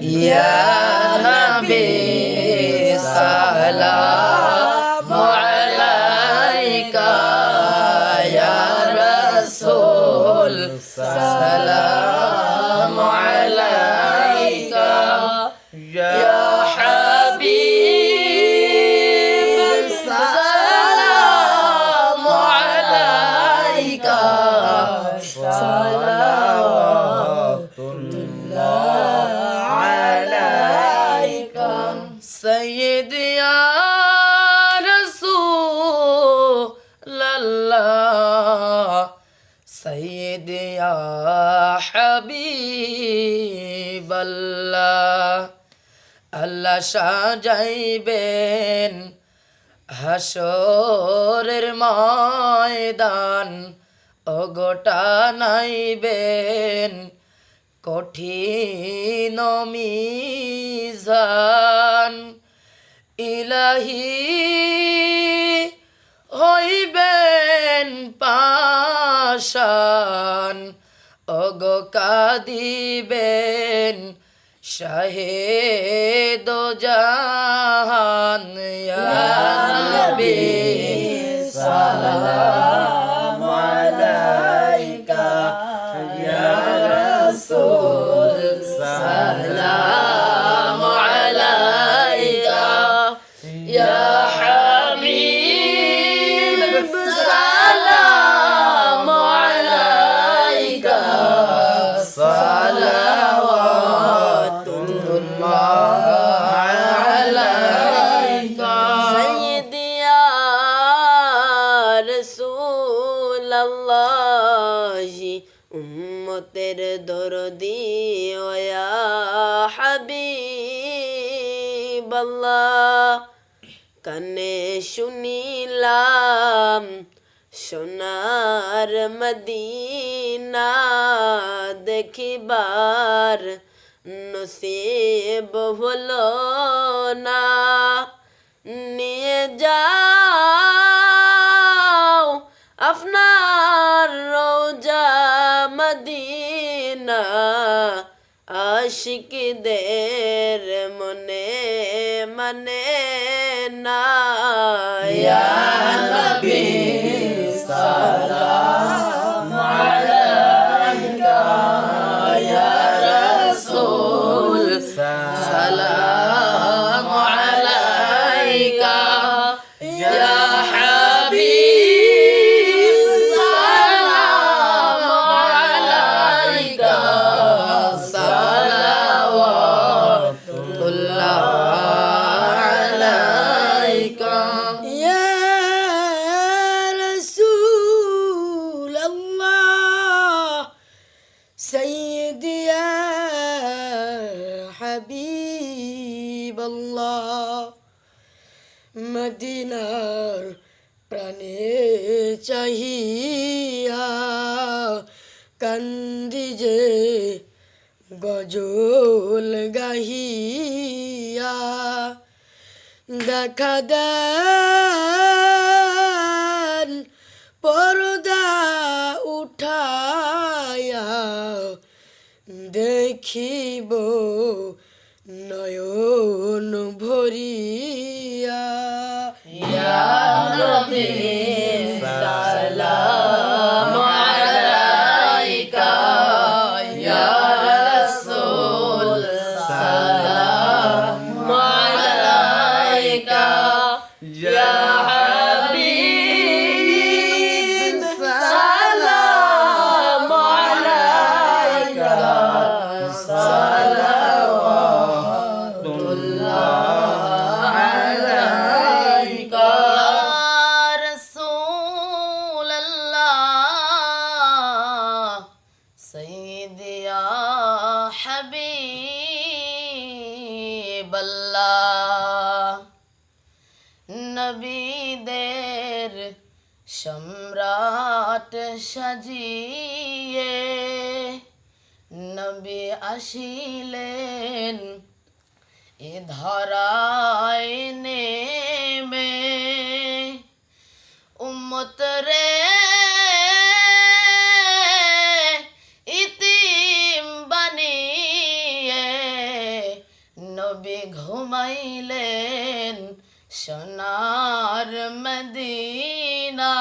ইয়া নবী সালাম। হাবিবাল্লাহ আল্লাহ সাজাইবেন হাসরের ময়দান অগোটা নাইবেন কঠিন মিজান ইলাহি হইবেন পাশান অগ কাদিবেন শাহেদ জাহান ইয়া উম্মতের দরদি ওয়া হাবিব আল্লাহ কানে শুনিলাম সোনার মদিনা দেখিবার নসিব হলো না। আশিকদের মনে মানে না নবী সালাম আলাইকা ইয়া سيدي يا حبيب الله মদিনার প্রাণে চাহিয়া কান্দি যে গজল গাহিয়া দেখা দেন পর্দা দেখিব নয়ন ভরিয়া। আলাইকা। ইয়া নবীদের সম্রাট সাজিয়ে নবী আসিলেন। এ ধরায় নেমে উম্মত রে ইতিম বানিয়ে নবী ঘুমাইলেন। সোনার মদিনা।